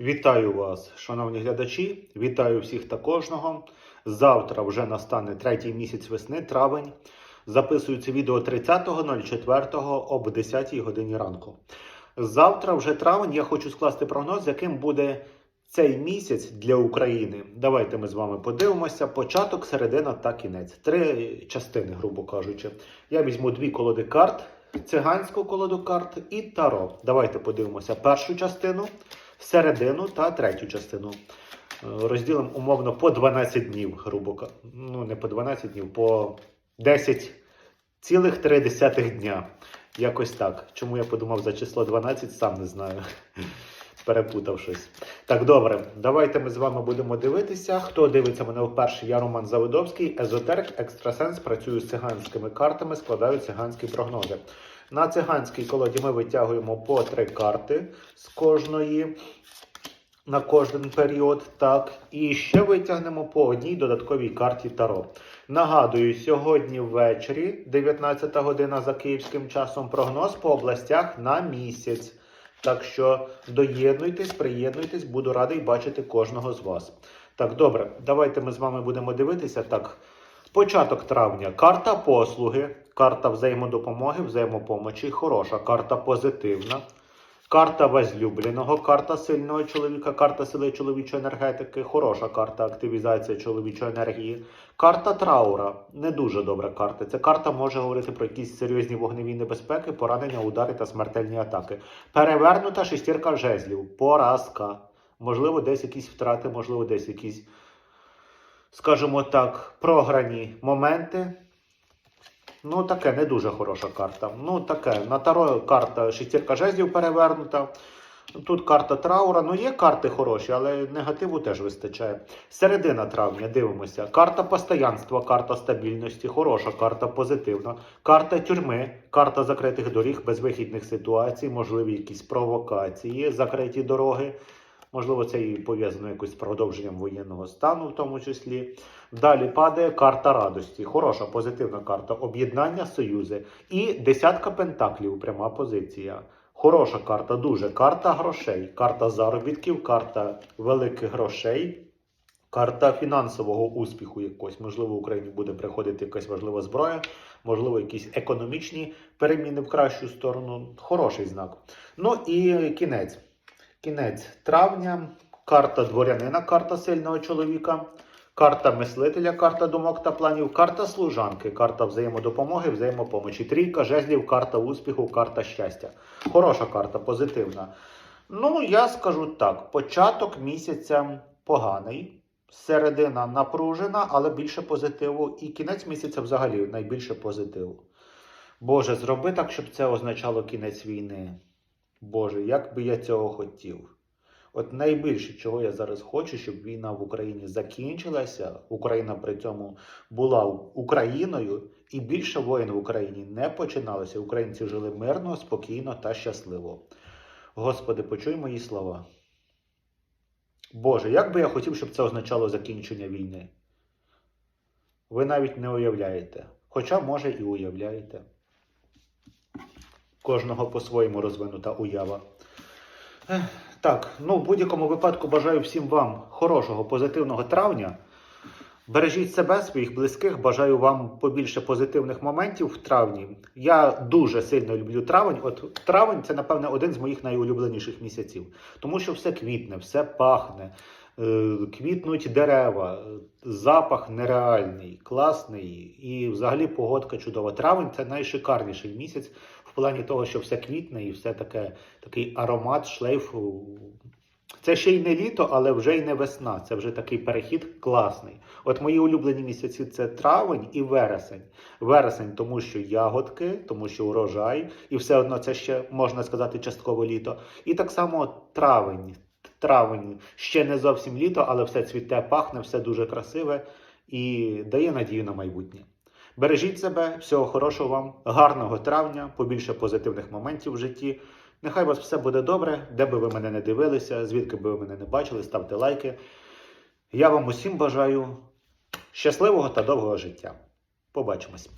Вітаю вас, шановні глядачі. Вітаю всіх та кожного. Завтра вже настане третій місяць весни, травень. Записую це відео 30.04 об 10 годині ранку. Завтра, вже травень, я хочу скласти прогноз, яким буде цей місяць для України. Давайте ми з вами подивимося. Початок, середина та кінець. Три частини, грубо кажучи. Я візьму дві колоди карт: циганську колоду карт і таро. Давайте подивимося першу частину середину та третю частину. Е, Розділимо умовно по 12 днів, грубо. Ну, не по 12 днів, по 10 цілих 3 дня. Якось так. Чому я подумав за число 12, сам не знаю. Перепутав щось. Так, добре, давайте ми з вами будемо дивитися. Хто дивиться мене вперше? Я Роман Заводовський, езотерик, екстрасенс, працюю з циганськими картами, складаю циганські прогнози. На циганській колоді ми витягуємо по три карти з кожної на кожен період. Так, і ще витягнемо по одній додатковій карті Таро. Нагадую, сьогодні ввечері, 19 година за київським часом, прогноз по областях на місяць. Так що доєднуйтесь, приєднуйтесь, буду радий бачити кожного з вас. Так, добре, давайте ми з вами будемо дивитися. Так, початок травня. Карта послуги, карта взаємодопомоги, взаємопомочі. Хороша, карта позитивна. Карта возлюбленого, карта сильного чоловіка, карта сили чоловічої енергетики, хороша карта активізація чоловічої енергії. Карта траура не дуже добра карта. Ця карта може говорити про якісь серйозні вогневі небезпеки, поранення, удари та смертельні атаки. Перевернута шестірка жезлів, поразка. Можливо, десь якісь втрати, можливо, десь якісь, скажімо так, програні моменти. Ну, таке не дуже хороша карта. Ну, таке. На таро карта шестірка жезлів перевернута. Тут карта траура. Ну, є карти хороші, але негативу теж вистачає. Середина травня, дивимося. Карта постоянства, карта стабільності, хороша карта позитивна. Карта тюрми, карта закритих доріг, безвихідних ситуацій, можливі якісь провокації, закриті дороги. Можливо, це і пов'язано якось з продовженням воєнного стану, в тому числі. Далі падає карта радості. Хороша позитивна карта об'єднання, союзи. І десятка пентаклів, пряма позиція. Хороша карта, дуже. Карта грошей, карта заробітків, карта великих грошей, карта фінансового успіху якось. Можливо, в Україні буде приходити якась важлива зброя, можливо, якісь економічні переміни в кращу сторону. Хороший знак. Ну і кінець. Кінець травня, карта дворянина, карта сильного чоловіка, карта мислителя, карта думок та планів, карта служанки, карта взаємодопомоги, взаємопомочі. Трійка жезлів, карта успіху, карта щастя. Хороша карта, позитивна. Ну, я скажу так: початок місяця поганий, середина напружена, але більше позитиву. І кінець місяця взагалі найбільше позитиву. Боже, зроби так, щоб це означало кінець війни. Боже, як би я цього хотів. От найбільше, чого я зараз хочу, щоб війна в Україні закінчилася, Україна при цьому була Україною, і більше воїн в Україні не починалося. Українці жили мирно, спокійно та щасливо. Господи, почуй мої слова. Боже, як би я хотів, щоб це означало закінчення війни. Ви навіть не уявляєте. Хоча, може, і уявляєте. Кожного по-своєму розвинута уява. Так, ну в будь-якому випадку бажаю всім вам хорошого, позитивного травня. Бережіть себе, своїх близьких. Бажаю вам побільше позитивних моментів в травні. Я дуже сильно люблю травень. От травень це, напевне, один з моїх найулюбленіших місяців, тому що все квітне, все пахне, е, квітнуть дерева, запах нереальний, класний, і взагалі погодка чудова. Травень це найшикарніший місяць в плані того, що все квітне і все таке, такий аромат, шлейф. Це ще й не літо, але вже й не весна. Це вже такий перехід класний. От мої улюблені місяці це травень і вересень. Вересень, тому що ягодки, тому що урожай, і все одно це ще можна сказати частково літо. І так само травень. Травень ще не зовсім літо, але все цвіте, пахне, все дуже красиве і дає надію на майбутнє. Бережіть себе, всього хорошого вам, гарного травня, побільше позитивних моментів в житті. Нехай у вас все буде добре, де би ви мене не дивилися, звідки би ви мене не бачили, ставте лайки. Я вам усім бажаю щасливого та довгого життя. Побачимось!